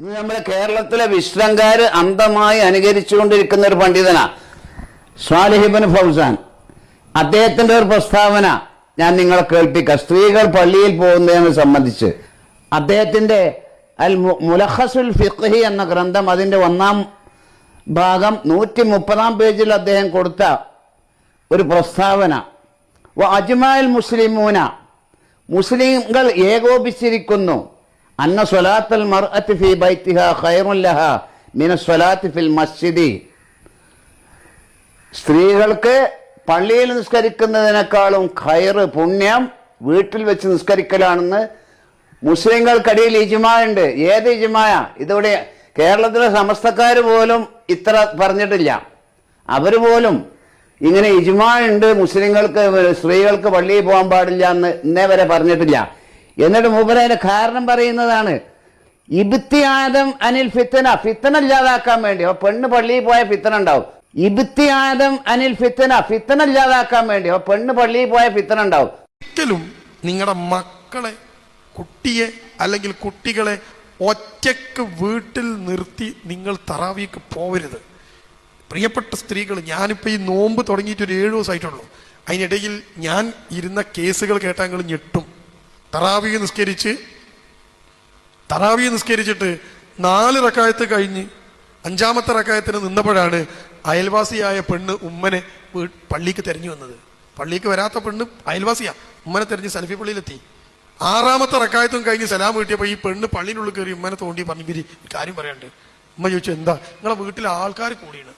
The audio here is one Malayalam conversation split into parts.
ഇത് നമ്മുടെ കേരളത്തിലെ വിശ്രംകാർ അന്ധമായി അനുകരിച്ചുകൊണ്ടിരിക്കുന്ന ഒരു പണ്ഡിതനാ. സ്വാലിഹിബൻ ഫൗസാൻ. അദ്ദേഹത്തിന്റെ ഒരു പ്രസ്താവന ഞാൻ നിങ്ങളെ കേൾപ്പിക്കാം. സ്ത്രീകൾ പള്ളിയിൽ പോകുന്നതിനെ സംബന്ധിച്ച്. അദ്ദേഹത്തിന്റെ അൽ മുലഹസുൽ ഫിഖ്ഹി എന്ന ഗ്രന്ഥം അതിന്റെ ഒന്നാം ഭാഗം നൂറ്റി മുപ്പതാം പേജിൽ അദ്ദേഹം കൊടുത്ത ഒരു പ്രസ്താവന. അജ്മാൽ മുസ്ലിമൂന. മുസ്ലിങ്ങൾ ഏകോപിച്ചിരിക്കുന്നു. അന്ന സ്വലാത്തൽ ഫി ബൈത്തിഹ മിന ഫിൽ മസ്ജിദി. സ്ത്രീകൾക്ക് പള്ളിയിൽ നിസ്കരിക്കുന്നതിനേക്കാളും ഖൈറ് പുണ്യം വീട്ടിൽ വെച്ച് നിസ്കരിക്കലാണെന്ന് മുസ്ലിങ്ങൾക്കിടയിൽ ഇജുമായുണ്ട് ഏത് ഇജുമായ? ഇതിവിടെ കേരളത്തിലെ സമസ്തക്കാർ പോലും ഇത്ര പറഞ്ഞിട്ടില്ല. അവർ പോലും ഇങ്ങനെ ഇജുമായുണ്ട് മുസ്ലിങ്ങൾക്ക് സ്ത്രീകൾക്ക് പള്ളിയിൽ പോകാൻ പാടില്ല എന്ന് ഇന്നേ വരെ പറഞ്ഞിട്ടില്ല. എന്നിട്ട് മൂപ്പരതിന്റെ കാരണം പറയുന്നതാണ്. ഇബിത്തിയാദം അനിൽ ഫിത്തന ഫിത്തന ഇല്ലാതാക്കാൻ വേണ്ടി. അപ്പൊ പെണ്ണ് പള്ളിയിൽ പോയ ഫിത്തന ഉണ്ടാവും. ഇബിത്തിയാദം അനിൽ ഫിത്തന ഫിത്തന ഇല്ലാതാക്കാൻ വേണ്ടി. അപ്പൊ പെണ്ണ് പള്ളിയിൽ പോയ ഫിത്തന ഉണ്ടാവും. ഒരിക്കലും നിങ്ങളുടെ മക്കളെ കുട്ടിയെ അല്ലെങ്കിൽ കുട്ടികളെ ഒറ്റയ്ക്ക് വീട്ടിൽ നിർത്തി നിങ്ങൾ തറാവിക്ക് പോവരുത്. പ്രിയപ്പെട്ട സ്ത്രീകൾ ഞാനിപ്പോൾ ഈ നോമ്പ് തുടങ്ങിയിട്ട് ഒരു ഏഴു ദിവസമായിട്ടുള്ളൂ. അതിനിടയിൽ ഞാൻ ഇരുന്ന കേസുകൾ കേട്ടാൽ ഞെട്ടും. തറാവി നിസ്കരിച്ച് തറാവി നിസ്കരിച്ചിട്ട് നാല് റക്കായത്ത് കഴിഞ്ഞ് അഞ്ചാമത്തെ റക്കായത്തിന് നിന്നപ്പോഴാണ് അയൽവാസിയായ പെണ്ണ് ഉമ്മനെ പള്ളിക്ക് തെരഞ്ഞു വന്നത്. പള്ളിക്ക് വരാത്ത പെണ്ണ് അയൽവാസിയാ. ഉമ്മനെ തെരഞ്ഞ് സലഫി പള്ളിയിലെത്തി. ആറാമത്തെ റക്കായത്തും കഴിഞ്ഞ് സലാം കിട്ടിയപ്പോൾ ഈ പെണ്ണ് പള്ളിയിലുള്ളിൽ കയറി ഉമ്മനെ തോണ്ടി പറഞ്ഞു പിരി കാര്യം പറയാണ്ട് ഉമ്മ ചോദിച്ചു എന്താ? നിങ്ങളെ വീട്ടിൽ ആൾക്കാർ കൂടിയാണ്.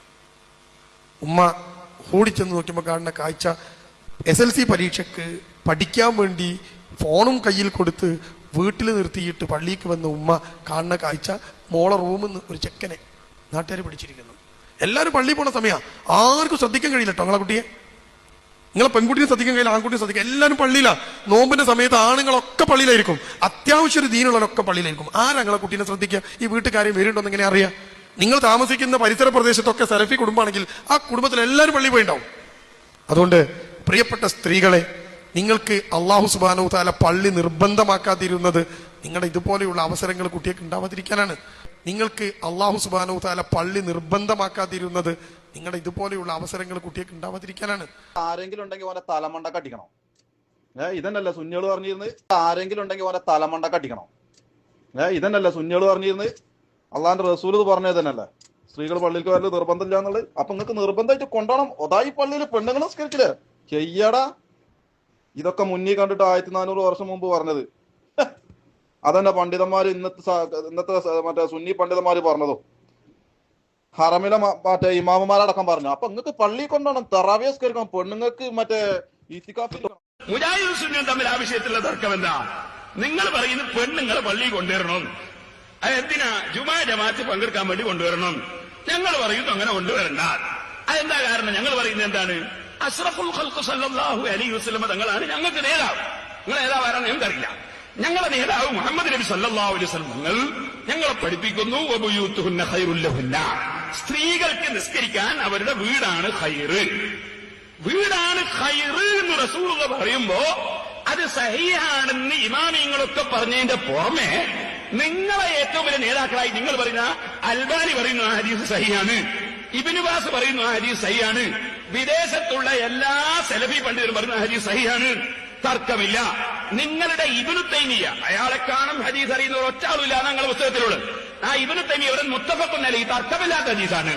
ഉമ്മ ഓടിച്ചെന്ന് നോക്കിയപ്പോൾ കാണുന്ന കാഴ്ച. എസ് എൽ സി പരീക്ഷക്ക് പഠിക്കാൻ വേണ്ടി ഫോണും കയ്യിൽ കൊടുത്ത് വീട്ടിൽ നിർത്തിയിട്ട് പള്ളിക്ക് വന്ന ഉമ്മ കാണുന്ന കാഴ്ച മോളെ റൂമിൽ നിന്ന് ഒരു ചെക്കനെ നാട്ടുകാർ പിടിച്ചിരിക്കുന്നു. എല്ലാവരും പള്ളിയിൽ പോണ സമയമാണ് ആർക്കും ശ്രദ്ധിക്കാൻ കഴിയില്ല കേട്ടോ കുട്ടിയെ. നിങ്ങളെ പെൺകുട്ടിയെ ശ്രദ്ധിക്കാൻ കഴിയില്ല ആൺകുട്ടിയെ ശ്രദ്ധിക്കാം എല്ലാവരും പള്ളിയിലാണ് നോമ്പിന്റെ സമയത്ത് ആണുങ്ങളൊക്കെ പള്ളിയിലായിരിക്കും. അത്യാവശ്യം ഒരു ദീനുള്ളവരൊക്കെ പള്ളിയിലായിരിക്കും. ആരാ കുട്ടീനെ ശ്രദ്ധിക്കുക ഈ വീട്ടുകാര്യം വരുന്നുണ്ടോ എങ്ങനെ അറിയാം? നിങ്ങൾ താമസിക്കുന്ന പരിസര പ്രദേശത്തൊക്കെ സെലഫി കുടുംബമാണെങ്കിൽ ആ കുടുംബത്തിൽ എല്ലാവരും പള്ളി പോയിണ്ടാവും. അതുകൊണ്ട് പ്രിയപ്പെട്ട സ്ത്രീകളെ നിങ്ങൾക്ക് അള്ളാഹു സുബാനു താല പള്ളി നിർബന്ധമാക്കാതിരുന്നത് നിങ്ങളുടെ ഇതുപോലെയുള്ള അവസരങ്ങൾ കുട്ടിയൊക്കെ ഉണ്ടാവാതിരിക്കാനാണ്. നിങ്ങൾക്ക് അള്ളാഹു സുബാനു താല പള്ളി നിർബന്ധമാക്കാതിരുന്നത് നിങ്ങളുടെ ഇതുപോലെയുള്ള അവസരങ്ങൾ കുട്ടിയൊക്കെ ഉണ്ടാവാതിരിക്കാനാണ്. ആരെങ്കിലും ഉണ്ടെങ്കിൽ ഓനെ തലമണ്ട കട്ടിക്കണം ഏഹ് ഇതന്നല്ല സുന്നികൾ പറഞ്ഞിരുന്നത്? ആരെങ്കിലും ഉണ്ടെങ്കിൽ ഓനെ തലമണ്ട കട്ടിക്കണം ഏഹ് ഇതന്നല്ല സുന്നികൾ പറഞ്ഞിരുന്നത്? അള്ളാന്റെ റസൂൽ പറഞ്ഞത് തന്നെയല്ലേ? സ്ത്രീകൾ പള്ളിയിൽ വരൽ നിർബന്ധമില്ല എന്നുള്ളത്. അപ്പൊ നിങ്ങൾക്ക് നിർബന്ധമായിട്ട് കൊണ്ടുപോകണം. ഒതായി പള്ളിയിൽ പെണ്ണുങ്ങൾ നിസ്കരിക്കില്ലേ ചെയ്യടാ. ഇതൊക്കെ മുന്നിൽ കണ്ടിട്ട് ആയിരത്തി നാനൂറ് വർഷം മുമ്പ് പറഞ്ഞത്. അതന്നെ പണ്ഡിതന്മാര് ഇന്നത്തെ ഇന്നത്തെ മറ്റേ സുന്നി പണ്ഡിതന്മാര് പറഞ്ഞതോ. ഹറമിലെ മറ്റേ ഇമാമമാരടക്കം പറഞ്ഞു. അപ്പൊ നിങ്ങൾക്ക് പള്ളി കൊണ്ടുപോകണം തെറാവിയസ്കരിക്കണം പെണ്ണുങ്ങൾക്ക് മറ്റേ ഇത്തിക്കാഫിൽ മുജാഹിദ് തമ്മിൽ ആ വിഷയത്തിലുള്ള തർക്കം എന്താ? നിങ്ങൾ പറയുന്നത് പെണ്ണുങ്ങളെ പള്ളി കൊണ്ടുവരണം. അത് എന്തിനാ? ജുമാ ജമാഅത്ത് പങ്കെടുക്കാൻ വേണ്ടി കൊണ്ടുവരണം. ഞങ്ങൾ പറയുന്നു അങ്ങനെ കൊണ്ടുവരണ്ട. അതെന്താ കാരണം? ഞങ്ങൾ പറയുന്നത് എന്താണ്? അഷ്റഫുൽ സല്ലല്ലാഹു അലൈഹി വസല്ലം തങ്ങളാണ് ഞങ്ങൾക്ക് നേതാവ്. നിങ്ങൾ നേതാവാരാണ് ഞങ്ങൾക്കറിയില്ല. ഞങ്ങളുടെ നേതാവ് മുഹമ്മദ് നബി സല്ലല്ലാഹു അലൈഹി വസല്ലം ഞങ്ങളെ പഠിപ്പിക്കുന്നു സ്ത്രീകൾക്ക് നിസ്കരിക്കാൻ അവരുടെ വീടാണ് ഖൈറ്. വീടാണ് ഖൈറ് എന്ന് റസൂൾ പറയുമ്പോ അത് സഹിയാണെന്ന് ഇമാമിങ്ങളൊക്കെ പറഞ്ഞതിന്റെ പുറമെ നിങ്ങളെ ഏറ്റവും വലിയ നേതാക്കളായി നിങ്ങൾ പറയുന്ന അൽബാനി പറയുന്നു ഹദീസ് സഹിയാണ് ഇബിനുബാസ് പറയുന്നു ഹദീസ് സഹിയാണ് വിദേശത്തുള്ള എല്ലാ സെലഫി പണ്ഡിതരും പറയുന്ന ഹദീസ് സഹിയാണ് തർക്കമില്ല. നിങ്ങളുടെ ഇബിനു തൈമിയ അയാളെ കാണും ഹദീസ് അറിയുന്ന ഒറ്റ ഞങ്ങളെ പുസ്തകത്തിലുള്ളത്. ആ ഇബിനു തൈമിയ ഒരു മുത്തഫക്കുന്നല്ല ഈ തർക്കമില്ലാത്ത ഹദീസാണ്.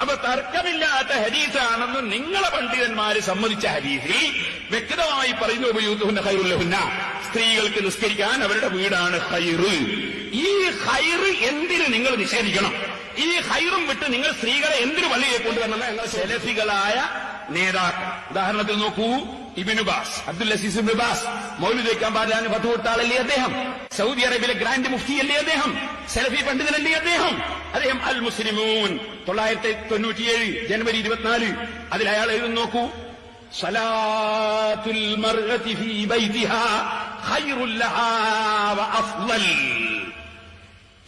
അപ്പൊ തർക്കമില്ലാത്ത ഹദീസാണെന്ന് നിങ്ങളെ പണ്ഡിതന്മാര് സമ്മതിച്ച ഹദീസിൽ വ്യക്തമായി പറയുന്നു ഉപയൂത്തുഹുന്ന ഹൈറുല്ലഹുന്ന സ്ത്രീകൾക്ക് നിസ്കരിക്കാൻ അവരുടെ വീടാണ് ഹൈറ് ഈ ഹൈറ് എന്തിന് നിങ്ങൾ നിഷേധിക്കണം? ഈ ഹൈറും വിട്ട് നിങ്ങൾ സ്ത്രീകളെ എന്തിനു പള്ളിയെ കൊണ്ടുവരണം ഞങ്ങൾ സെലഫികളായ നേതാക്കൾ. ഉദാഹരണത്തിന് നോക്കൂ ഇബിനുബാസ് അബ്ദുൽ അസീസ് ഇബിനുബാസ് മൗലൂദ് വയ്ക്കാൻ പാടില്ലാന്ന് കൊടുത്ത അദ്ദേഹം? സൗദി അറേബ്യയിലെ ഗ്രാൻഡ് മുഫ്തി അല്ലേ അദ്ദേഹം? സെലഫി പണ്ഡിതനല്ലേ അദ്ദേഹം? അദ്ദേഹം അൽ മുസ്ലിമൂൻ തൊള്ളായിരത്തി തൊണ്ണൂറ്റിയേഴ് ജനുവരി ഇരുപത്തിനാല്. അതിൽ അയാൾ എഴുതുന്നു നോക്കൂ. സലാത്തുൽ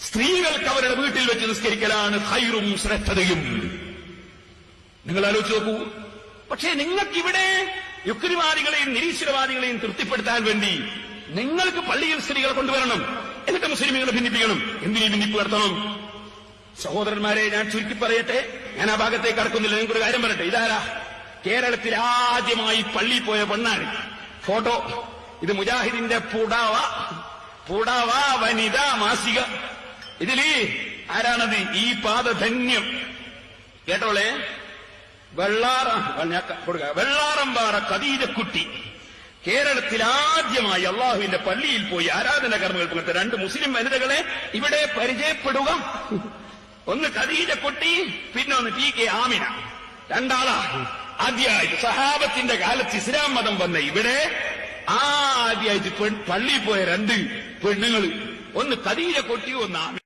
സ്ത്രീകൾക്ക് അവരുടെ വീട്ടിൽ വെച്ച് നിസ്കരിക്കലാണ് ഹൈറും ശ്രദ്ധതയും. നിങ്ങൾ ആലോചിച്ച് നോക്കൂ. പക്ഷേ നിങ്ങൾക്കിവിടെ യുക്തിവാദികളെയും നിരീശ്വരവാദികളെയും തൃപ്തിപ്പെടുത്താൻ വേണ്ടി നിങ്ങൾക്ക് പള്ളിയിൽ സ്ത്രീകളെ കൊണ്ടുവരണം. എന്നിട്ട് മുസ്ലിമുകളെ ഭിന്നിപ്പിക്കണം. എന്തിനീ ഭിന്നിപ്പ് നടത്തണം? സഹോദരന്മാരെ ഞാൻ ചുരുക്കി പറയട്ടെ. ഞാൻ ആ ഭാഗത്തേക്ക് കടക്കുന്നില്ല. നിങ്ങൾക്കൊരു കാര്യം പറയട്ടെ. ഇതാരാ? കേരളത്തിൽ ആദ്യമായി പള്ളി പോയ പെണ്ണാണ്. ഫോട്ടോ. ഇത് മുജാഹിദിന്റെ പുടാവ. പുടാവ വനിതാ മാസിക. ഇതിൽ ആരാണത്? ഈ പാദധന്യം. കേട്ടോളെ? വെള്ളാറ കൊടുക്ക. വെള്ളാറമ്പാറ കദീജക്കുട്ടി കേരളത്തിൽ ആദ്യമായി അള്ളാഹുവിന്റെ പള്ളിയിൽ പോയി ആരാധന കർമ്മങ്ങൾ പങ്കെടുത്ത രണ്ട് മുസ്ലിം വനിതകളെ ഇവിടെ പരിചയപ്പെടുക. ഒന്ന് ഖദീജക്കുട്ടി പിന്നെ ഒന്ന് ടി കെ ആമിന. രണ്ടാളാ. ആദ്യമായിട്ട് സഹാബത്തിന്റെ കാലത്ത് ഇസ്ലാം മതം വന്ന ഇവിടെ ആദ്യമായിട്ട് പള്ളിയിൽ പോയ രണ്ട് പെണ്ണുങ്ങൾ ഒന്ന് ഖദീജക്കുട്ടി ഒന്ന് ആമിന.